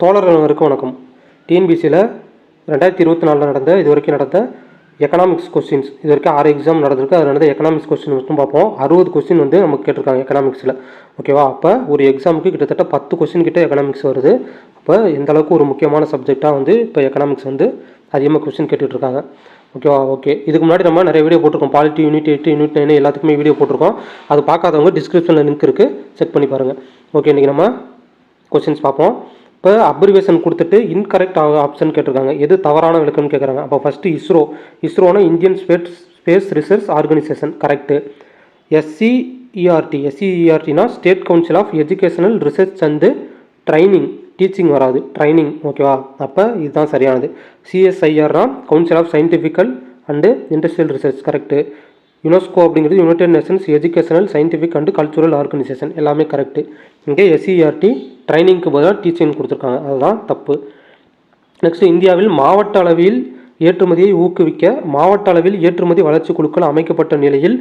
தோழர் அனைவருக்கும் வணக்கம். டிஎன்பிசியில் ரெண்டாயிரத்தி இருபத்தி நாலில் நடந்த இது வரைக்கும் நடந்த எக்கனாமிக்ஸ் கொஸ்டின்ஸ் இது வரைக்கும் ஆறு எக்ஸாம் நடந்திருக்கு. அதில் நடந்த எக்கனாமிக்ஸ் கொஸ்டின் மட்டும் பார்ப்போம். அறுபது கொஸ்டின் வந்து நமக்கு கேட்டிருக்காங்க எக்கனாமிக்ஸில் ஓகேவா அப்போ ஒரு எக்ஸாமுக்கு கிட்டத்தட்ட பத்து கொஸ்டின் கிட்ட எக்கனாமிக்ஸ் வருது. அப்போ எந்தளவுக்கு ஒரு முக்கியமான சப்ஜெக்டாக வந்து இப்போ எக்கனாமிக்ஸ் வந்து அதிகமாக கொஸ்டின் கேட்டுட்ருக்காங்க. ஓகேவா ஓகே இதுக்கு முன்னாடி நம்ம நிறைய வீடியோ போட்டிருக்கோம். Polity unit eight unit nine எல்லாத்துக்குமே வீடியோ போட்டிருக்கோம். அது பார்க்காதவங்க டிஸ்கிரிப்ஷனில் லிங்க் இருக்குது செக் பண்ணி பாருங்கள் ஓகே இன்றைக்கி நம்ம கொஸ்டின்ஸ் பார்ப்போம். இப்போ அப்ரிவேஷன் கொடுத்துட்டு இன்கரெக்ட் ஆப்ஷன் கேட்டிருக்காங்க. எது தவறான விளக்கம்னு கேட்குறாங்க அப்போ first ISRO இஸ்ரோனா Indian space space research organisation correct SCERT எஸ்சிஇஆர்டினா state council of educational research and training teaching வராது. ட்ரைனிங் ஓகேவா அப்போ இதுதான் சரியானது. சிஎஸ்ஐஆர்னா council of scientifical and industrial research correct UNESCO அப்படிங்கிறது united nations educational scientific and cultural organisation. எல்லாமே correct இங்கே SCRT ட்ரைனிங்க்கு பதிலாக டீச்சிங் கொடுத்துருக்காங்க. அதுதான் தப்பு. நெக்ஸ்ட் இந்தியாவில் மாவட்ட அளவில் ஏற்றுமதியை ஊக்குவிக்க மாவட்ட அளவில் ஏற்றுமதி வளர்ச்சி குழுக்கள் அமைக்கப்பட்ட நிலையில்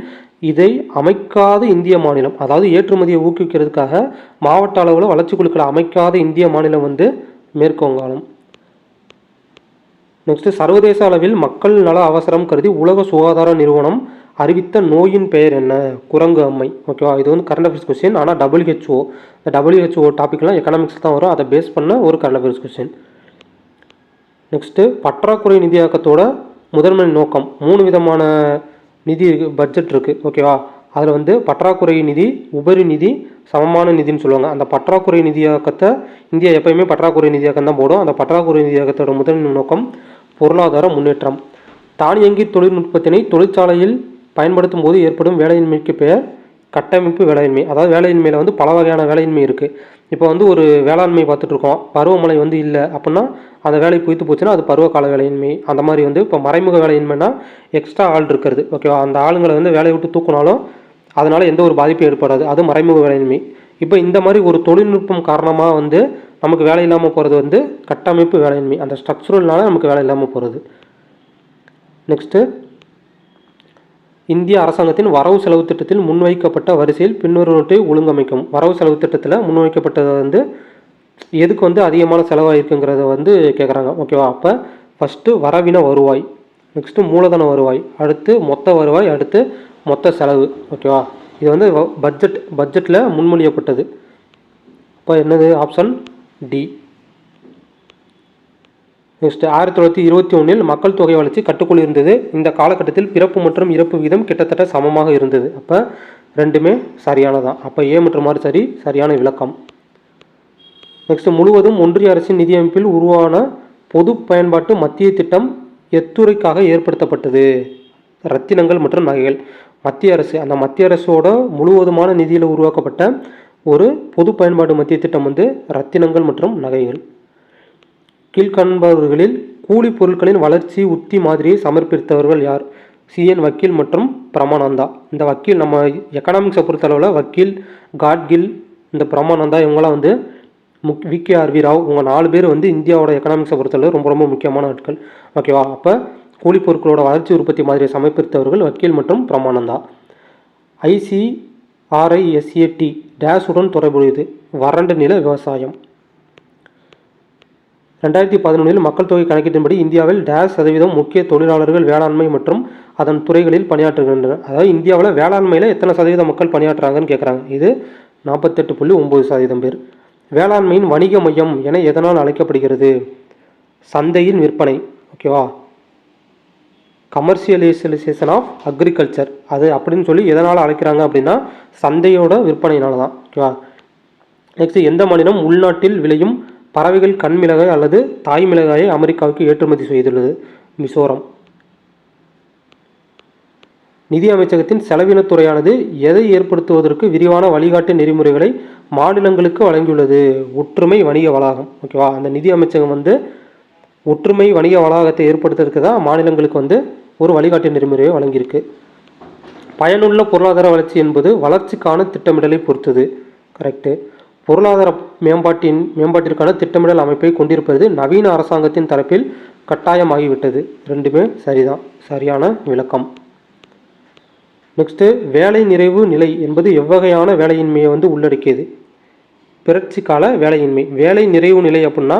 இதை அமைக்காத இந்திய மாநிலம் அதாவது ஏற்றுமதியை ஊக்குவிக்கிறதுக்காக மாவட்ட அளவில் வளர்ச்சி குழுக்களை அமைக்காத இந்திய மாநிலம் வந்து மேற்கு வங்காளம் நெக்ஸ்ட் சர்வதேச அளவில் மக்கள் நல அவசரம் கருதி உலக சுகாதார நிறுவனம் அறிவித்த நோயின் பெயர் என்ன? குரங்கு அம்மை. ஓகேவா இது வந்து கரண்ட் அஃபேர்ஸ் கொஸ்டின் ஆனால் டபிள்யூஹெச்ஓ இந்த டபிள்யூஹெச்ஓ டாப்பிக்லாம் எக்கனாமிக்ஸ் தான் வரும். அதை பேஸ் பண்ண ஒரு கரண்ட் அஃபேர்ஸ் கொஸ்டின் நெக்ஸ்ட்டு பற்றாக்குறை நிதியாக்கத்தோட முதன்மை நோக்கம். மூணு விதமான நிதி இருக்குது பட்ஜெட் இருக்குது ஓகேவா அதில் வந்து பற்றாக்குறை நிதி உபரி நிதி சமமான நிதின்னு சொல்லுவாங்க. அந்த பற்றாக்குறை நிதியாக்கத்தை இந்தியா எப்பயுமே பற்றாக்குறை நிதியாக்கம் தான் போடும். அந்த பற்றாக்குறை நிதியாக்கத்தோட முதன்மை நோக்கம் பொருளாதார முன்னேற்றம். தானியங்கி தொழில்நுட்பத்தினை தொழிற்சாலையில் பயன்படுத்தும் போது ஏற்படும் வேலையின்மைக்கு பெயர் கட்டமைப்பு வேலையின்மை. அதாவது வேலையின்மையில் வந்து பல வகையான வேலையின்மை இருக்குது இப்போ வந்து ஒரு வேளாண்மை பார்த்துட்ருக்கோம். பருவமழை வந்து இல்லை அப்படின்னா அந்த வேலை பொய்த்து போச்சுன்னா அது பருவகால வேலையின்மை. அந்த மாதிரி வந்து இப்போ மறைமுக வேலையின்மைனா எக்ஸ்ட்ரா ஆள் இருக்கிறது. ஓகேவா? அந்த ஆளுங்களை வந்து வேலையை விட்டு தூக்குனாலும் அதனால் எந்த ஒரு பாதிப்பும் ஏற்படாது. அது மறைமுக வேலையின்மை. இப்போ இந்த மாதிரி ஒரு தொழில்நுட்பம் காரணமாக வந்து நமக்கு வேலை இல்லாமல் போகிறது வந்து கட்டமைப்பு வேலையின்மை. அந்த ஸ்ட்ரக்சரல்னால நமக்கு வேலை இல்லாமல் போகிறது நெக்ஸ்ட்டு இந்திய அரசாங்கத்தின் வரவு செலவு திட்டத்தில் முன்வைக்கப்பட்ட வரிசையில் பின்வருவற்றை ஒழுங்கமைக்கும். வரவு செலவு திட்டத்தில் முன்வைக்கப்பட்டது வந்து எதுக்கு வந்து அதிகமான செலவாயிருக்குங்கிறத வந்து கேட்குறாங்க ஓகேவா அப்போ ஃபஸ்ட்டு வரவின வருவாய். நெக்ஸ்ட்டு மூலதன வருவாய். அடுத்து மொத்த வருவாய் அடுத்து மொத்த செலவு. ஓகேவா இது வந்து பட்ஜெட் பட்ஜெட்டில் முன்மொழியப்பட்டது. இப்போ என்னது? ஆப்ஷன் டி நெக்ஸ்ட் ஆயிரத்தி தொள்ளாயிரத்தி இருபத்தி ஒன்றில் மக்கள் தொகை வளர்ச்சி கட்டுக்குள் இருந்தது. இந்த காலகட்டத்தில் பிறப்பு மற்றும் இறப்பு விகிதம் கிட்டத்தட்ட சமமாக இருந்தது. அப்போ ரெண்டுமே சரியானதான் அப்போ ஏ மற்றும் ஆறு சரி சரியான விளக்கம். நெக்ஸ்ட் முழுவதும் ஒன்றிய அரசின் நிதியமைப்பில் உருவான பொது பயன்பாட்டு மத்திய திட்டம் எத்துறைக்காக ஏற்படுத்தப்பட்டது. ரத்தினங்கள் மற்றும் நகைகள். மத்திய அரசு அந்த மத்திய அரசோட முழுவதுமான நிதியில் உருவாக்கப்பட்ட ஒரு பொது பயன்பாடு மத்திய திட்டம் வந்து ரத்தினங்கள் மற்றும் நகைகள். கீழ்காண்பவர்களில் கூலி பொருட்களின் வளர்ச்சி உத்தி மாதிரியை சமர்ப்பித்தவர்கள் யார்? சிஎன் வக்கீல் மற்றும் பிரமானந்தா. இந்த வக்கீல் நம்ம எக்கனாமிக்ஸை பொறுத்தளவில் வக்கீல் காட்கில் இந்த பிரமானந்தா இவங்களாம் வந்து முக் விகே ஆர்வி ராவ் இவங்க நாலு பேர் வந்து இந்தியாவோட எக்கனாமிக்ஸை பொறுத்தளவு ரொம்ப ரொம்ப முக்கியமான ஆட்கள். ஓகேவா அப்போ கூலி பொருட்களோட வளர்ச்சி உற்பத்தி மாதிரியை சமர்ப்பித்தவர்கள் வக்கீல் மற்றும் பிரமானந்தா. ஐசிஆர்ஐஎஸ்ஏடி டேஷுடன் தொடர்புடையது. வறண்ட நில விவசாயம். ரெண்டாயிரத்தி பதினொன்றில் மக்கள் தொகை கணக்கீட்டின்படி இந்தியாவில் டேஸ் சதவீதம் முக்கிய தொழிலாளர்கள் வேளாண்மை மற்றும் அதன் துறைகளில் பணியாற்றுகின்றனர். அதாவது இந்தியாவில் வேளாண்மையில் எத்தனை சதவீதம் மக்கள் பணியாற்றுறாங்கன்னு கேட்குறாங்க இது நாற்பத்தெட்டு புள்ளி ஒம்பது சதவீதம் பேர். வேளாண்மையின் வணிக மையம் என எதனால் அழைக்கப்படுகிறது? சந்தையின் விற்பனை ஓகேவா? Commercialisation of agriculture. அது அப்படின்னு சொல்லி எதனால் அழைக்கிறாங்க அப்படின்னா சந்தையோட விற்பனையினால தான் ஓகேவா? நெக்ஸ்ட் எந்த மாநிலம் உள்நாட்டில் விளையும் பறவைகள் கண் மிளகாய் அல்லது தாய் மிளகாயை அமெரிக்காவுக்கு ஏற்றுமதி செய்துள்ளது. மிசோரம். நிதி அமைச்சகத்தின் செலவினத்துறையானது எதை ஏற்படுத்துவதற்கு விரிவான வழிகாட்டு நெறிமுறைகளை மாநிலங்களுக்கு வழங்கியுள்ளது. ஒற்றுமை வணிக வளாகம். ஓகேவா அந்த நிதி அமைச்சகம் வந்து ஒற்றுமை வணிக வளாகத்தை ஏற்படுத்துறதுக்கு தான் மாநிலங்களுக்கு வந்து ஒரு வழிகாட்டு நெறிமுறையை வழங்கியிருக்கு. பயனுள்ள பொருளாதார வளர்ச்சி என்பது வளர்ச்சிக்கான திட்டமிடலை பொறுத்தது. கரெக்டு பொருளாதார மேம்பாட்டின் மேம்பாட்டிற்கான திட்டமிடல் அமைப்பை கொண்டிருப்பது நவீன அரசாங்கத்தின் தரப்பில் கட்டாயமாகிவிட்டது. ரெண்டுமே சரிதான் சரியான விளக்கம். நெக்ஸ்ட்டு வேலை நிறைவு நிலை என்பது எவ்வகையான வேலையின்மையை வந்து உள்ளடக்கியது? பிறட்சி கால வேலையின்மை. வேலை நிறைவு நிலை அப்படின்னா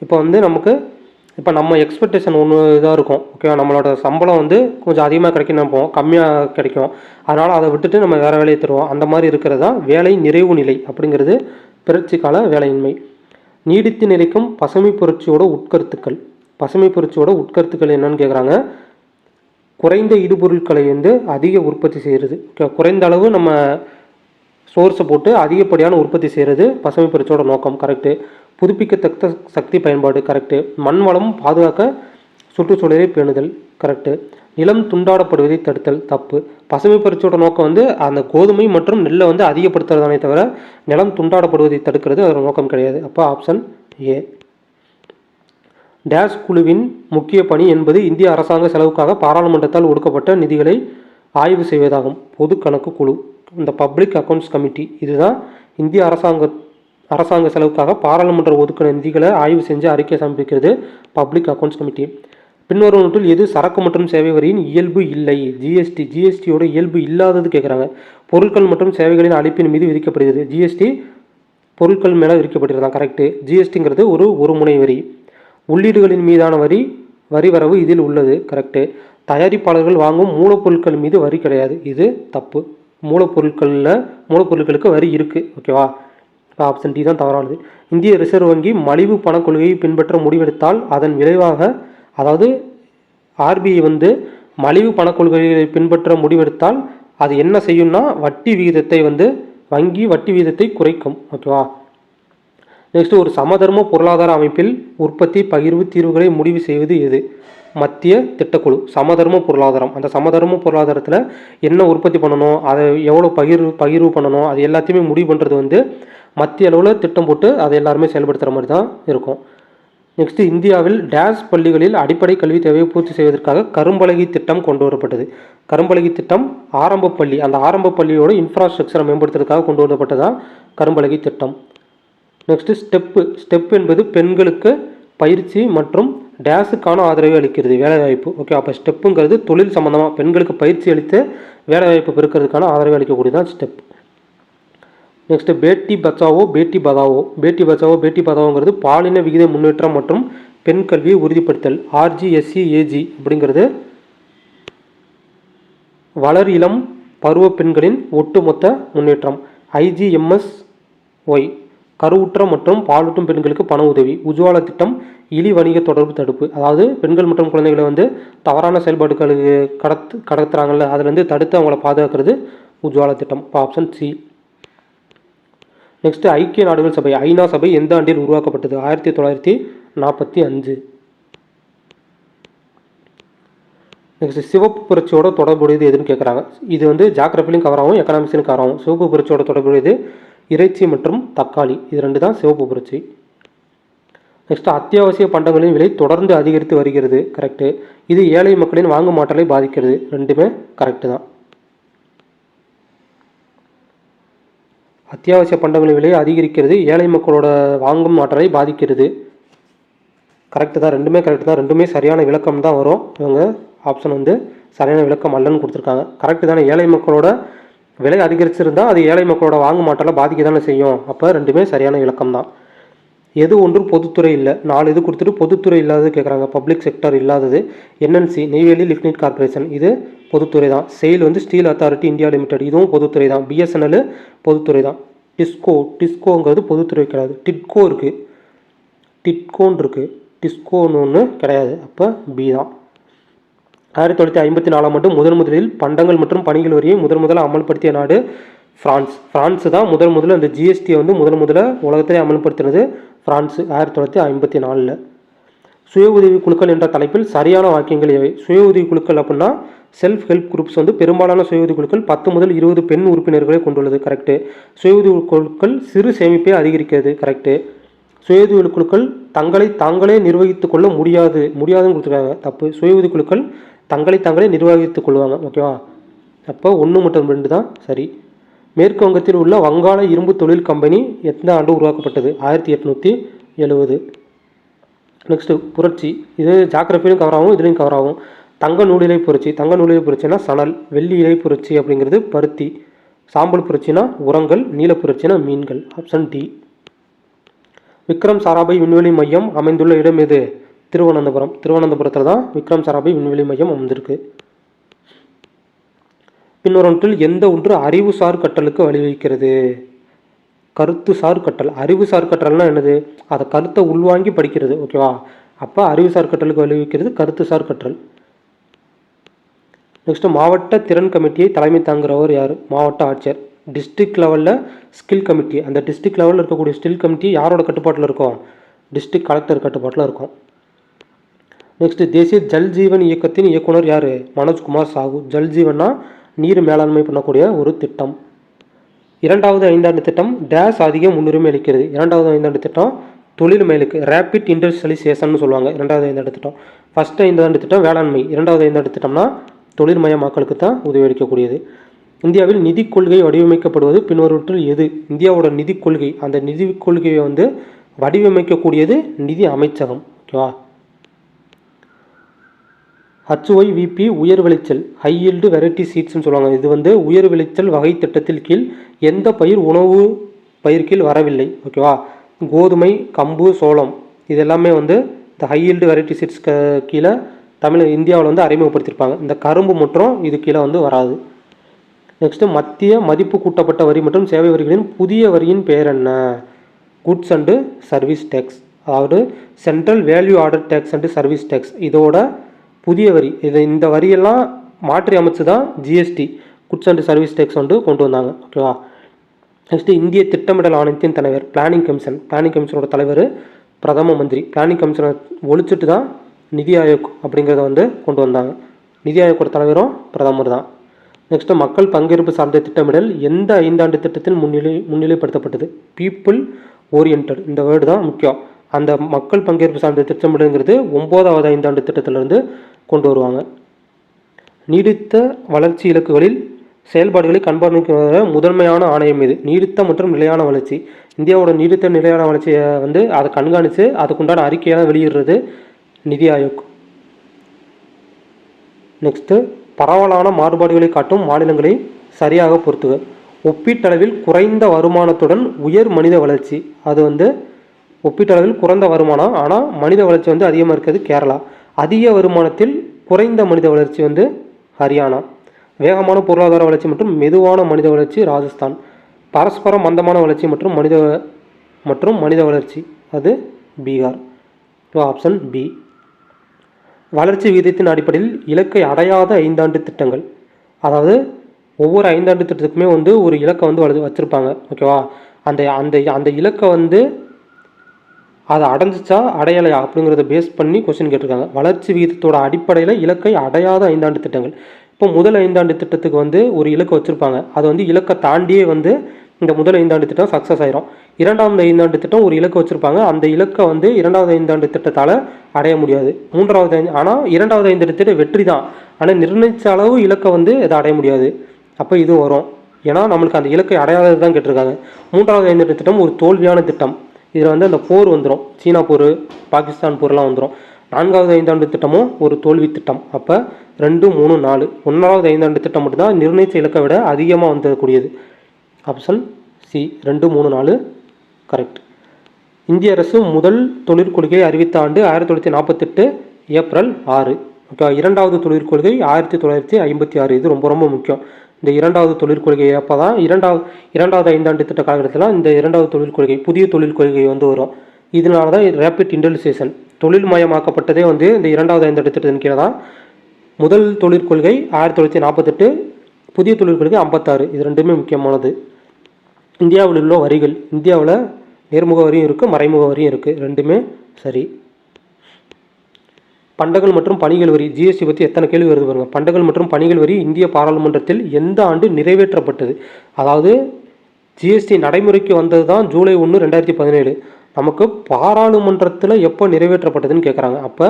இப்போ வந்து நமக்கு இப்போ நம்ம எக்ஸ்பெக்டேஷன் ஒன்று இதாக இருக்கும். ஓகேவா நம்மளோட சம்பளம் வந்து கொஞ்சம் அதிகமாக கிடைக்கும் நினைப்போம். கம்மியாக கிடைக்கும். அதனால் அதை விட்டுட்டு நம்ம வேறு வேலையை தருவோம் அந்த மாதிரி இருக்கிறது தான் வேலை நிறைவு நிலை அப்படிங்கிறது பிறட்சி கால வேலையின்மை. நீடித்து நிலைக்கும் பசுமை புரட்சியோட உட்கருத்துக்கள். பசுமை புரட்சியோட உட்கருத்துக்கள் என்னன்னு கேட்குறாங்க குறைந்த இடுபொருட்களை வந்து அதிக உற்பத்தி செய்கிறது குறைந்த அளவு நம்ம சோர்ஸை போட்டு அதிகப்படியான உற்பத்தி செய்கிறது பசுமை புரட்சியோட நோக்கம் கரெக்டு புதுப்பிக்கத்தக்க சக்தி பயன்பாடு கரெக்டு மண் வளம் பாதுகாக்க சுற்றுச்சூழலை பேணுதல் கரெக்டு நிலம் துண்டாடப்படுவதை தடுத்தல் தப்பு. பசுமை புரட்சியோட நோக்கம் வந்து அந்த கோதுமை மற்றும் நெல்லை வந்து அதிகப்படுத்துறதானே தவிர நிலம் துண்டாடப்படுவதை தடுக்கிறது அதோட நோக்கம் கிடையாது. அப்போ ஆப்ஷன் ஏ டேஷ் குழுவின் முக்கிய பணி என்பது இந்திய அரசாங்க செலவுக்காக பாராளுமன்றத்தால் ஒடுக்கப்பட்ட நிதிகளை ஆய்வு செய்வதாகும். பொது கணக்கு குழு. இந்த பப்ளிக் அக்கவுண்ட்ஸ் கமிட்டி. இதுதான் இந்திய அரசாங்க அரசாங்க செலவுக்காக பாராளுமன்ற ஒதுக்கின நிதிகளை ஆய்வு செஞ்சு அறிக்கை சமர்ப்பிக்கிறது பப்ளிக் அக்கௌண்ட்ஸ் கமிட்டி. பின்வரும் எது சரக்கு மற்றும் சேவை வரியின் இயல்பு இல்லை? ஜிஎஸ்டி ஜிஎஸ்டியோட இயல்பு இல்லாதது கேட்குறாங்க பொருட்கள் மற்றும் சேவைகளின் அழைப்பின் மீது விதிக்கப்படுகிறது. ஜிஎஸ்டி பொருட்கள் மேலே விதிக்கப்படுகிறதான் கரெக்டு ஜிஎஸ்டிங்கிறது ஒரு ஒரு முனை வரி. உள்ளீடுகளின் மீதான வரி வரி வரவு இதில் உள்ளது. கரெக்டு தயாரிப்பாளர்கள் வாங்கும் மூலப்பொருட்கள் மீது வரி கிடையாது. இது தப்பு. மூலப்பொருட்களில் மூலப்பொருட்களுக்கு வரி இருக்குது ஓகேவா ஆப்ஷன் டி தான் தவறானது. இந்திய ரிசர்வ் வங்கி மலிவு பணக் கொள்கையை பின்பற்ற முடிவெடுத்தால் அதன் விளைவாக அதாவது ஆர்பிஐ வந்து மலிவு பணக் கொள்கைகளை பின்பற்ற முடிவெடுத்தால் அது என்ன செய்யும்னா வட்டி விகிதத்தை வந்து வங்கி வட்டி விகிதத்தை குறைக்கும் ஓகேவா நெக்ஸ்ட் ஒரு சமதர்ம பொருளாதார அமைப்பில் உற்பத்தி பகிர்வு தீர்வுகளை முடிவு செய்வது எது? மத்திய திட்டக்குழு சமதர்ம பொருளாதாரம். அந்த சமதர்ம பொருளாதாரத்தில் என்ன உற்பத்தி பண்ணணும் அதை எவ்வளோ பகிர்வு பகிர்வு பண்ணணும் அது எல்லாத்தையுமே முடிவு பண்ணுறது வந்து மத்திய அளவில் திட்டம் போட்டு அதை எல்லாருமே செயல்படுத்துகிற மாதிரி தான் இருக்கும். நெக்ஸ்ட்டு இந்தியாவில் டேஸ் பள்ளிகளில் அடிப்படை கல்வி தேவையை பூர்த்தி செய்வதற்காக கரும்பலகை திட்டம் கொண்டு வரப்பட்டது. கரும்பலகை திட்டம் ஆரம்ப பள்ளி அந்த ஆரம்ப பள்ளியோட இன்ஃப்ராஸ்ட்ரக்சரை மேம்படுத்துறதுக்காக கொண்டு வரப்பட்டதான் கரும்பலகை திட்டம். நெக்ஸ்ட்டு ஸ்டெப்பு ஸ்டெப் என்பது பெண்களுக்கு பயிற்சி மற்றும் டேஸுக்கான ஆதரவை அளிக்கிறது. வேலைவாய்ப்பு. ஓகே அப்போ ஸ்டெப்புங்கிறது தொழில் சம்மந்தமாக பெண்களுக்கு பயிற்சி அளித்து வேலைவாய்ப்பு பெருக்கிறதுக்கான ஆதரவை அளிக்கக்கூடியதான் ஸ்டெப் நெக்ஸ்ட்டு பேட்டி பச்சாவோ பேட்டி பதாவோ. பேட்டி பச்சாவோ பேட்டி பதாவோங்கிறது பாலின விகித முன்னேற்றம் மற்றும் பெண் கல்வியை உறுதிப்படுத்தல். ஆர்ஜிஎஸ்சி ஏஜி அப்படிங்கிறது வளர் இளம் பருவ பெண்களின் ஒட்டுமொத்த முன்னேற்றம். ஐஜிஎம்எஸ் ஒய் கருவுற்ற மற்றும் பாலூட்டும் பெண்களுக்கு பண உதவி உஜ்வாலா திட்டம் இழி வணிக தொடர்பு தடுப்பு. அதாவது பெண்கள் மற்றும் குழந்தைகளை வந்து தவறான செயல்பாடுகளுக்கு கடத்து கடத்துறாங்கல்ல அதுலேருந்து தடுத்து அவங்கள பாதுகாக்கிறது உஜ்வாலா திட்டம். இப்போ ஆப்ஷன் சி நெக்ஸ்ட் ஐக்கிய நாடுகள் சபை ஐநா சபை எந்த ஆண்டில் உருவாக்கப்பட்டது? ஆயிரத்தி தொள்ளாயிரத்தி நாற்பத்தி அஞ்சு. நெக்ஸ்ட் சிவப்பு புரட்சியோட தொடர்புடையது எதுன்னு கேட்குறாங்க இது வந்து ஜாக்ரஃபிலையும் கவர் ஆகும் எக்கனாமிக்ஸ்லையும் கவர் ஆகும். சிவப்பு புரட்சியோட தொடர்புடையது இறைச்சி மற்றும் தக்காளி. இது ரெண்டு தான் சிவப்பு புரட்சி. நெக்ஸ்ட் அத்தியாவசிய பண்டங்களின் விலை தொடர்ந்து அதிகரித்து வருகிறது. கரெக்டு இது ஏழை மக்களின் வாங்கும் ஆற்றலை பாதிக்கிறது. ரெண்டுமே கரெக்டு தான். அத்தியாவசிய பண்டங்களின் விலை அதிகரிக்கிறது. ஏழை மக்களோட வாங்கும் ஆற்றலை பாதிக்கிறது. கரெக்டு தான். ரெண்டுமே கரெக்டு தான். ரெண்டுமே சரியான விளக்கம் தான் வரும். இவங்க ஆப்ஷன் வந்து சரியான விளக்கம் அல்லன்னு கொடுத்துருக்காங்க. கரெக்டு தானே. ஏழை மக்களோட விலை அதிகரிச்சிருந்தால் அது ஏழை மக்களோட வாங்கு ஆற்றலை பாதிக்க தானே செய்யும். அப்போ ரெண்டுமே சரியான விளக்கம் தான் எது ஒன்றும் பொதுத்துறை இல்லை. நாலு இது கொடுத்துட்டு பொதுத்துறை இல்லாதது கேட்குறாங்க பப்ளிக் செக்டர் இல்லாதது. என்என்சி நெய்வேலி லிக்னிட் கார்ப்பரேஷன் இது பொதுத்துறை தான் செயில் வந்து ஸ்டீல் அத்தாரிட்டி இந்தியா லிமிடெட் இதுவும் பொதுத்துறை தான் பிஎஸ்என்எல் பொதுத்துறை தான் டிஸ்கோ டிஸ்கோங்கிறது பொதுத்துறை கிடையாது. டிட்கோ இருக்குது டிட்கோன் இருக்குது டிஸ்கோன்னு ஒன்று கிடையாது. அப்போ பி தான். ஆயிரத்தி தொள்ளாயிரத்தி ஐம்பத்தி நாலாம் ஆண்டு முதன் முதலில் பண்டங்கள் மற்றும் பணிகள் வரியை முதன் முதல்ல அமல்படுத்திய நாடு ஃப்ரான்ஸ் பிரான்ஸ் தான் முதல் முதல்ல அந்த ஜிஎஸ்டியை வந்து முதல் முதல்ல உலகத்திலே அமல்படுத்தினது பிரான்ஸ் ஆயிரத்தி தொள்ளாயிரத்தி ஐம்பத்தி நாலில். சுய உதவி குழுக்கள் என்ற தலைப்பில் சரியான வாக்கியங்கள் எவை? சுய உதவி குழுக்கள் அப்படின்னா செல்ஃப் ஹெல்ப் குரூப்ஸ் வந்து பெரும்பாலான சுய உதவி குழுக்கள் பத்து முதல் இருபது பெண் உறுப்பினர்களை கொண்டுள்ளது கரெக்டு சுய உதவி குழுக்கள் சிறு சேமிப்பை அதிகரிக்கிறது கரெக்டு சுய உதவி குழுக்கள் தங்களை தாங்களே நிர்வகித்துக் கொள்ள முடியாது முடியாதுன்னு கொடுத்துருக்காங்க தப்பு. சுய உதவி குழுக்கள் தங்களை தாங்களே நிர்வகித்துக் கொள்வாங்க ஓகேவா அப்போ ஒன்று மற்றும் ரெண்டு தான் சரி. மேற்கு வங்கத்தில் உள்ள வங்காள இரும்பு தொழில் கம்பெனி எந்த ஆண்டு உருவாக்கப்பட்டது? ஆயிரத்தி எட்நூற்றி எழுபது நெக்ஸ்ட்டு புரட்சி. இது ஜாக்கிரஃபிலையும் கவர் ஆகும் இதுலேயும் கவர் ஆகும். தங்க நூலிலை புரட்சி. தங்க நூலிலை புரட்சினா சணல் வெள்ளி இலை புரட்சி அப்படிங்கிறது பருத்தி. சாம்பல் புரட்சினா உரங்கள் நீல புரட்சினா மீன்கள். ஆப்ஷன் டி விக்ரம் சாராபாய் விண்வெளி மையம் அமைந்துள்ள இடம் எது? திருவனந்தபுரம். திருவனந்தபுரத்தில் தான் விக்ரம் சாராபாய் விண்வெளி மையம் அமைந்திருக்கு பின்னொன்றில் எந்த ஒன்று அறிவுசார் கற்றலுக்கு வழிவகுக்கிறது கருத்துசார் கற்றல் அறிவுசார் கற்றல்னா என்னது? அதை கருத்தை உள்வாங்கி படிக்கிறது ஓகேவா அப்போ அறிவுசார் கற்றலுக்கு வழிவகுக்கிறது கருத்துசார் கற்றல் நெக்ஸ்ட் மாவட்ட திறன் கமிட்டியை தலைமை தாங்குறவர் யார்? மாவட்ட ஆட்சியர். டிஸ்ட்ரிக்ட் லெவலில் ஸ்கில் கமிட்டி அந்த டிஸ்ட்ரிக்ட் லெவலில் இருக்கக்கூடிய ஸ்கில் கமிட்டி யாரோட கட்டுப்பாட்டில் இருக்கும்? டிஸ்ட்ரிக்ட் கலெக்டர் கட்டுப்பாட்டில் இருக்கும். நெக்ஸ்ட் தேசிய ஜல் ஜீவன் இயக்கத்தின் இயக்குனர் யார்? மனோஜ்குமார் சாகு. ஜல் ஜீவன்னா நீர் மேலாண்மை பண்ணக்கூடிய ஒரு திட்டம். இரண்டாவது ஐந்தாண்டு திட்டம் டேஸ் அதிக முன்னுரிமை அளிக்கிறது. இரண்டாவது ஐந்தாண்டு திட்டம் தொழில் மேலுக்கு ரேபிட் இண்டஸ்ட்ரியலைசேஷன் சொல்லுவாங்க. இரண்டாவது ஐந்தாண்டு திட்டம். ஃபர்ஸ்ட் ஐந்தாண்டு திட்டம் வேளாண்மை. இரண்டாவது ஐந்தாண்டு திட்டம்னா தொழில்மயமாக்கலுக்கு தான் உதவி அளிக்கக்கூடியது. இந்தியாவில் நிதி கொள்கை வடிவமைக்கப்படுவது பின்வருவற்றில் எது? இந்தியாவோட நிதி கொள்கை. அந்த நிதி கொள்கையை வந்து வடிவமைக்கக்கூடியது நிதி அமைச்சகம். ஓகேவா? ஹச்ஒய் விபி உயர் விளைச்சல் ஹை வெரைட்டி சீட்ஸ்னு சொல்லுவாங்க. இது வந்து உயர் விளைச்சல் வகை திட்டத்தில் கீழ் எந்த பயிர் உணவு பயிர் கீழ் வரவில்லை. ஓகேவா கோதுமை கம்பு சோளம். இது எல்லாமே வந்து இந்த ஹை yield வெரைட்டி சீட்ஸ் கீழே தமிழ் இந்தியாவில் வந்து அறிமுகப்படுத்தியிருப்பாங்க. இந்த கரும்பு மற்றும் இது கீழே வந்து வராது. நெக்ஸ்ட்டு மத்திய மதிப்பு கூட்டப்பட்ட வரி மற்றும் சேவை வரிகளின் புதிய வரியின் பெயர் என்ன? குட்ஸ் அண்டு சர்வீஸ் டேக்ஸ் அதாவது சென்ட்ரல் வேல்யூ ஆர்டர் டேக்ஸ் அண்டு சர்வீஸ் டேக்ஸ் இதோட புதிய வரி. இது இந்த வரியெல்லாம் மாற்றி அமைச்சு தான் GST goods and service tax வந்து கொண்டு வந்தாங்க. ஓகேவா? நெக்ஸ்ட்டு இந்திய திட்டமிடல் ஆணையத்தின் தலைவர் பிளானிங் கமிஷன் பிளானிங் கமிஷனோட தலைவர் பிரதம மந்திரி. பிளானிங் கமிஷனை ஒழிச்சிட்டு தான் நிதி ஆயோக் அப்படிங்கிறத வந்து கொண்டு வந்தாங்க. நிதி ஆயோக்கோட தலைவரும் பிரதமர் தான் நெக்ஸ்ட்டு மக்கள் பங்கேற்பு சார்ந்த திட்டமிடல் எந்த ஐந்தாண்டு திட்டத்தில் முன்னிலை முன்னிலைப்படுத்தப்பட்டது? பீப்புள் ஓரியன்ட் இந்த வேர்டு தான் முக்கியம். அந்த மக்கள் பங்கேற்பு சார்ந்த திட்டமிடல்ங்கிறது ஒம்போதாவது ஐந்தாண்டு திட்டத்திலிருந்து கொண்டு வருவாங்க. நீடித்த வளர்ச்சி இலக்குகளில் செயல்பாடுகளை கண்காணிக்கிற முதன்மையான ஆணையம் இது. நீடித்த மற்றும் நிலையான வளர்ச்சி. இந்தியாவோட நீடித்த நிலையான வளர்ச்சியை வந்து அதை கண்காணித்து அதுக்குண்டான அறிக்கையெல்லாம் வெளியிடுறது நிதி ஆயோக். நெக்ஸ்ட்டு பரவலான மாறுபாடுகளை காட்டும் மாநிலங்களை சரியாக பொறுத்துக. ஒப்பீட்டளவில் குறைந்த வருமானத்துடன் உயர் மனித வளர்ச்சி. அது வந்து ஒப்பீட்டளவில் குறைந்த வருமானம் ஆனால் மனித வளர்ச்சி வந்து அதிகமாக இருக்கிறது கேரளா. அதிக வருமானத்தில் குறைந்த மனித வளர்ச்சி வந்து ஹரியானா. வேகமான பொருளாதார வளர்ச்சி மற்றும் மெதுவான மனித வளர்ச்சி ராஜஸ்தான். பரஸ்பர மந்தமான வளர்ச்சி மற்றும் மனித மற்றும் மனித வளர்ச்சி. அது பீகார். ஆப்ஷன் பி வளர்ச்சி விகிதத்தின் அடிப்படையில் இலக்கை அடையாத ஐந்தாண்டு திட்டங்கள். அதாவது ஒவ்வொரு ஐந்தாண்டு திட்டத்துக்குமே வந்து ஒரு இலக்கை வந்து வள வச்சுருப்பாங்க. ஓகேவா அந்த அந்த அந்த இலக்கை வந்து அதை அடைஞ்சிச்சா அடையலையா அப்படிங்கிறத பேஸ் பண்ணி கொஸ்டின் கேட்டிருக்காங்க. வளர்ச்சி விகிதத்தோட அடிப்படையில் இலக்கை அடையாத ஐந்தாண்டு திட்டங்கள். இப்போ முதல் ஐந்தாண்டு திட்டத்துக்கு வந்து ஒரு இலக்கை வச்சுருப்பாங்க. அது வந்து இலக்கை தாண்டியே வந்து இந்த முதல் ஐந்தாண்டு திட்டம் சக்ஸஸ் ஆயிரும். இரண்டாவது ஐந்தாண்டு திட்டம் ஒரு இலக்கு வச்சுருப்பாங்க. அந்த இலக்கை வந்து இரண்டாவது ஐந்தாண்டு திட்டத்தால் அடைய முடியாது. மூன்றாவது ஐந்து ஆனால் இரண்டாவது ஐந்தாண்டு திட்டம் வெற்றி தான். ஆனால் நிர்ணயித்த அளவு இலக்கை வந்து இதை அடைய முடியாது. அப்போ இதுவும் வரும். ஏன்னா நம்மளுக்கு அந்த இலக்கை அடையாதது தான் கேட்டிருக்காங்க. மூன்றாவது ஐந்தாண்டு திட்டம் ஒரு தோல்வியான திட்டம். இதில் வந்து அந்த போர் வந்துடும் சீனா போர் பாகிஸ்தான் போர்லாம் வந்துடும் நான்காவது ஐந்தாண்டு திட்டமும் ஒரு தோல்வி திட்டம். அப்போ ரெண்டு மூணு நாலு. ஒன்றாவது ஐந்தாண்டு திட்டம் மட்டும்தான் நிர்ணயித்த இலக்கை விட அதிகமாக வந்துடக்கூடியது ஆப்ஷன் சி ரெண்டு மூணு நாலு. கரெக்ட் இந்திய அரசு முதல் தொழிற்கொள்கையை அறிவித்த ஆண்டு ஆயிரத்தி தொள்ளாயிரத்தி நாற்பத்தெட்டு ஏப்ரல் ஆறு. ஓகே இரண்டாவது தொழிற்கொள்கை ஆயிரத்தி தொள்ளாயிரத்தி ஐம்பத்தி ஆறு. இது ரொம்ப ரொம்ப முக்கியம். இந்த இரண்டாவது தொழிற்கொள்கை அப்போ தான் இரண்டாவது இரண்டாவது ஐந்தாண்டு திட்ட காலகட்டத்தில் இந்த இரண்டாவது தொழிற்கொள்கை புதிய தொழில் கொள்கை வந்து வரும். இதனால தான் ரேபிட் இண்டஸ்ட்ரியலைசேஷன் தொழில்மயமாக்கப்பட்டதே வந்து இந்த இரண்டாவது ஐந்தாண்டு திட்டத்தின் கீழே தான். முதல் தொழிற்கொள்கை ஆயிரத்தி தொள்ளாயிரத்தி நாற்பத்தெட்டு புதிய தொழிற்கொள்கை ஐம்பத்தாறு. இது ரெண்டுமே முக்கியமானது. இந்தியாவில் உள்ள வரிகள் இந்தியாவில் நேர்முக வரியும் இருக்குது மறைமுக வரியும் இருக்குது ரெண்டுமே சரி. பண்டங்கள் மற்றும் பணிகள் வரி ஜிஎஸ்டி பற்றி எத்தனை கேள்வி வருது பாருங்க. பண்டங்கள் மற்றும் பணிகள் வரி இந்திய பாராளுமன்றத்தில் எந்த ஆண்டு நிறைவேற்றப்பட்டது? அதாவது ஜிஎஸ்டி நடைமுறைக்கு வந்தது தான் ஜூலை ஒன்று ரெண்டாயிரத்தி பதினேழு. நமக்கு பாராளுமன்றத்தில் எப்போ நிறைவேற்றப்பட்டதுன்னு கேட்குறாங்க அப்போ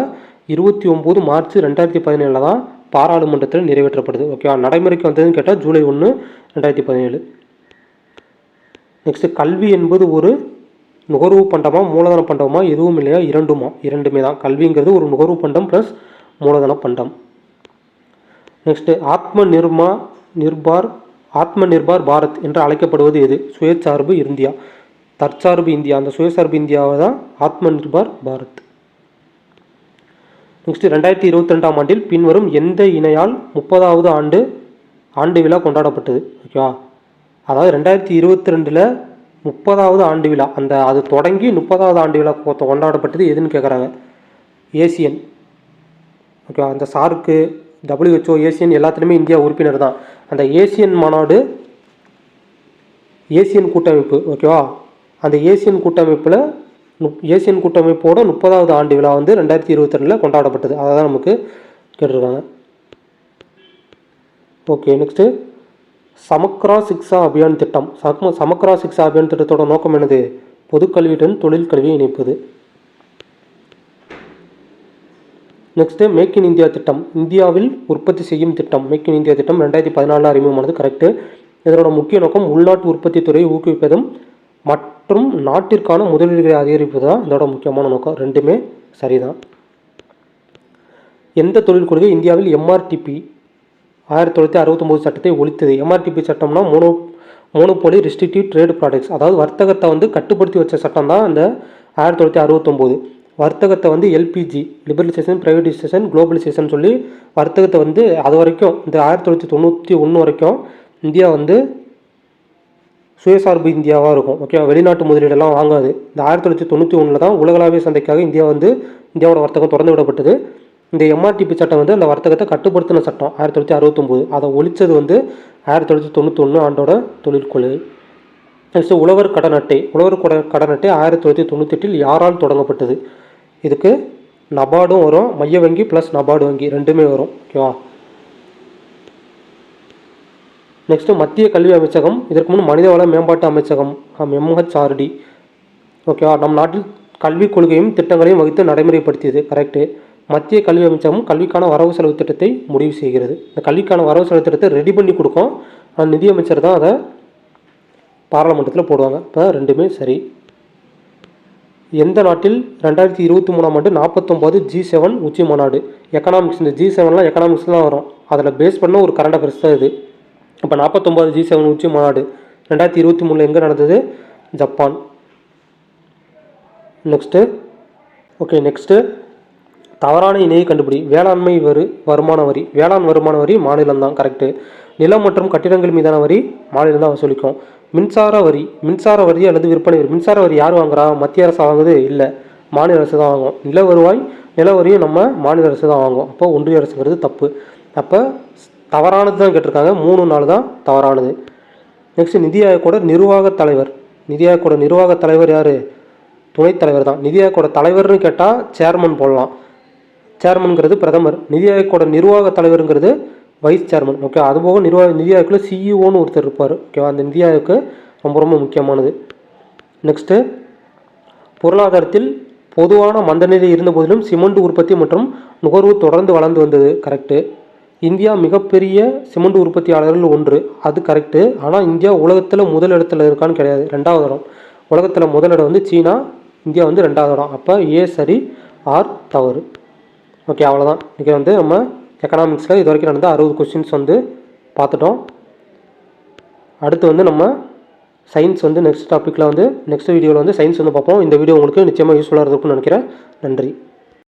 இருபத்தி ஒம்பது மார்ச் ரெண்டாயிரத்தி பதினேழில் தான் பாராளுமன்றத்தில் நிறைவேற்றப்படுது. ஓகேவா நடைமுறைக்கு வந்ததுன்னு கேட்டால் ஜூலை ஒன்று ரெண்டாயிரத்தி பதினேழு. நெக்ஸ்ட்டு கல்வி என்பது ஒரு நுகர்வு பண்டமா மூலதன பண்டமா எதுவும் இல்லையா? இரண்டுமா. இரண்டுமே தான். கல்விங்கிறது ஒரு நுகர்வு பண்டம் ப்ளஸ் மூலதன பண்டம். நெக்ஸ்ட்டு ஆத்ம நிர்மா நிர்பார் ஆத்ம நிர்பார் பாரத் என்று அழைக்கப்படுவது எது? சுயசார்பு இந்தியா. தற்சார்பு இந்தியா. அந்த சுயசார்பு இந்தியாவை தான் ஆத்ம நிர்பார் பாரத். நெக்ஸ்ட் ரெண்டாயிரத்தி இருபத்தி ரெண்டாம் ஆண்டில் பின்வரும் எந்த இணையால் முப்பதாவது ஆண்டு ஆண்டு விழா கொண்டாடப்பட்டது? ஓகேவா? அதாவது ரெண்டாயிரத்தி இருபத்தி ரெண்டில் முப்பதாவது ஆண்டு விழா. அந்த அது தொடங்கி முப்பதாவது ஆண்டு விழா கொண்டாடப்பட்டது எதுன்னு கேட்குறாங்க ஏசியன். ஓகேவா? அந்த சாருக்கு டபிள்யூஹெச்ஓ ஏசியன் எல்லாத்துலேயுமே இந்தியா உறுப்பினர் தான். அந்த ஏசியன் மாநாடு ஏசியன் கூட்டமைப்பு ஓகேவா? அந்த ஏசியன் கூட்டமைப்பில் நுப் ஏசியன் கூட்டமைப்போட முப்பதாவது ஆண்டு விழா வந்து ரெண்டாயிரத்தி இருபத்தி ரெண்டில் கொண்டாடப்பட்டது. அதை தான் நமக்கு கேட்டிருக்காங்க. Okay next. சமக்ரா சிக்ஷா அபியான் திட்டம். சம சமக்ரா சிக்ஷா அபியான் திட்டத்தோட நோக்கம் என்னது? பொதுக்கல்வியுடன் தொழில் கல்வியை இணைப்பது. நெக்ஸ்ட்டு மேக் இன் இந்தியா திட்டம். இந்தியாவில் உற்பத்தி செய்யும் திட்டம். மேக் இன் இந்தியா திட்டம் ரெண்டாயிரத்தி பதினாலில் அறிமுகமானது கரெக்டு இதனோட முக்கிய நோக்கம் உள்நாட்டு உற்பத்தி துறையை ஊக்குவிப்பதும் மற்றும் நாட்டிற்கான முதலீடுகளை அதிகரிப்பது தான் இதோட முக்கியமான நோக்கம். ரெண்டுமே சரிதான். எந்த தொழில் கொள்கை? இந்தியாவில் எம்ஆர்டிபி ஆயிரத்தி தொள்ளாயிரத்தி அறுபத்தொம்போது சட்டத்தை ஒழித்தது. MRTP சட்டம்னா mono monopoly restrictive trade products. அதாவது வர்த்தகத்தை வந்து கட்டுப்படுத்தி வச்ச சட்டம் தான் அந்த ஆயிரத்தி தொள்ளாயிரத்தி அறுபத்தொம்போது. வர்த்தகத்தை வந்து எல்பிஜி லிபரலைசேஷன் ப்ரைவேடைசேஷன் குளோபலைசேஷன் சொல்லி வர்த்தகத்தை வந்து அது வரைக்கும் இந்த ஆயிரத்தி தொள்ளாயிரத்தி தொண்ணூற்றி ஒன்று வரைக்கும் இந்தியா வந்து சுயசார்பு இந்தியாவாக இருக்கும். ஓகேவா வெளிநாட்டு முதலீடெல்லாம் வாங்காது. இந்த ஆயிரத்தி தொள்ளாயிரத்தி தொண்ணூற்றி ஒன்றில் தான் உலகளாவிய சந்தைக்காக இந்தியா வந்து இந்தியாவோட வர்த்தகம் திறந்து விடப்பட்டது இந்த எம்ஆர்டிபி சட்டம் வந்து அந்த வர்த்தகத்தை கட்டுப்படுத்தின சட்டம் ஆயிரத்தி தொள்ளாயிரத்தி அறுபத்தொம்போது. அதை ஒழித்தது வந்து ஆயிரத்தி தொள்ளாயிரத்தி தொண்ணூத்தொன்று ஆண்டோட தொழிற்கொள்கை நெக்ஸ்ட் உழவர் கடன் அட்டை உழவர் கடன் கடன் அட்டை ஆயிரத்தி தொள்ளாயிரத்தி தொண்ணூத்தெட்டில் யாரால் தொடங்கப்பட்டது? இதுக்கு நபார்டும் வரும் மைய வங்கி ப்ளஸ் நபார்டு வங்கி ரெண்டுமே வரும் ஓகேவா நெக்ஸ்ட்டு மத்திய கல்வி அமைச்சகம் இதற்கு முன் மனிதவள மேம்பாட்டு அமைச்சகம் எம்ஹெச்ஆர்டி ஓகேவா நம் நாட்டில் கல்விக் கொள்கையும் திட்டங்களையும் வகுத்து நடைமுறைப்படுத்தியது கரெக்டு மத்திய கல்வி அமைச்சகம் கல்விக்கான வரவு செலவு திட்டத்தை முடிவு செய்கிறது. இந்த கல்விக்கான வரவு செலவு திட்டத்தை ரெடி பண்ணி கொடுக்கும். ஆனால் நிதியமைச்சர் தான் அதை பாராளுமன்றத்தில் போடுவாங்க. இப்போ ரெண்டுமே சரி. எந்த நாட்டில் ரெண்டாயிரத்தி இருபத்தி மூணாம் ஆண்டு நாற்பத்தொம்போது ஜி செவன் உச்சி மாநாடு? எக்கனாமிக்ஸ் இந்த ஜி செவன்லாம் எக்கனாமிக்ஸ் தான் வரும். அதில் பேஸ் பண்ண ஒரு கரண்ட் அஃபேர்ஸ் தான் இது. இப்போ நாற்பத்தொம்போது ஜி செவன் உச்சி மாநாடு. ரெண்டாயிரத்தி இருபத்தி மூணில் எங்கே நடந்தது? ஜப்பான். நெக்ஸ்ட்டு ஓகே நெக்ஸ்ட்டு தவறான இணையை கண்டுபிடி. வேளாண்மை வரி வருமான வரி. வேளாண் வருமான வரி மாநிலம் தான் கரெக்டு நிலம் மற்றும் கட்டிடங்கள் மீதான வரி மாநிலம் தான் வசூலிக்கும் மின்சார வரி மின்சார வரி அல்லது விற்பனை வரி. மின்சார வரி யார் வாங்குறா? மத்திய அரசு வாங்குது இல்லை. மாநில அரசு தான் வாங்கும். நில வருவாய் நில வரியும் நம்ம மாநில அரசு தான் வாங்கும். அப்போ ஒன்றிய அரசுங்கிறது தப்பு. அப்போ தவறானது தான் கேட்டிருக்காங்க. மூணு நாள் தான் தவறானது. நெக்ஸ்ட் நிதி ஆயோக்கோட நிர்வாக தலைவர். நிதி ஆயோக்கோட நிர்வாக தலைவர் யார்? துணைத் தலைவர் தான். நிதி ஆயோக்கோட தலைவர்னு கேட்டால் சேர்மன் போடலாம். சேர்மன்கிறது பிரதமர். நிதி ஆயோக்கோட நிர்வாக தலைவருங்கிறது வைஸ் சேர்மன் ஓகே அதுபோக நிர்வாக நிதி ஆயோக்கில் சிஇஓன்னு ஒருத்தர் இருப்பார். ஓகேவா அந்த நிதி ஆயோக்கு ரொம்ப ரொம்ப முக்கியமானது. நெக்ஸ்ட்டு பொருளாதாரத்தில் பொதுவான மந்தநிலை இருந்த போதிலும் சிமெண்ட் உற்பத்தி மற்றும் நுகர்வு தொடர்ந்து வளர்ந்து வந்தது. கரெக்டு இந்தியா மிகப்பெரிய சிமெண்ட் உற்பத்தியாளர்கள் ஒன்று. அது கரெக்டு ஆனால் இந்தியா உலகத்தில் முதல் இருக்கான்னு கிடையாது. ரெண்டாவது இடம். உலகத்தில் முதல் இடம் வந்து சீனா இந்தியா வந்து ரெண்டாவது இடம். அப்போ ஏ சரி ஆர் தவறு. ஓகே அவ்வளோதான் இன்றைக்கி வந்து நம்ம எக்கனாமிக்ஸில் இது வரைக்கும் நடந்த அறுபது கொஸ்டின்ஸ் வந்து பார்த்துட்டோம். அடுத்து வந்து நம்ம சயின்ஸ் வந்து நெக்ஸ்ட் டாப்பிக்கில் வந்து நெக்ஸ்ட் வீடியோவில் வந்து சயின்ஸ் வந்து பார்ப்போம். இந்த வீடியோ உங்களுக்கு நிச்சயமாக யூஸ்ஃபுல்லாக இருக்கும்னு நினைக்கிறேன். நன்றி.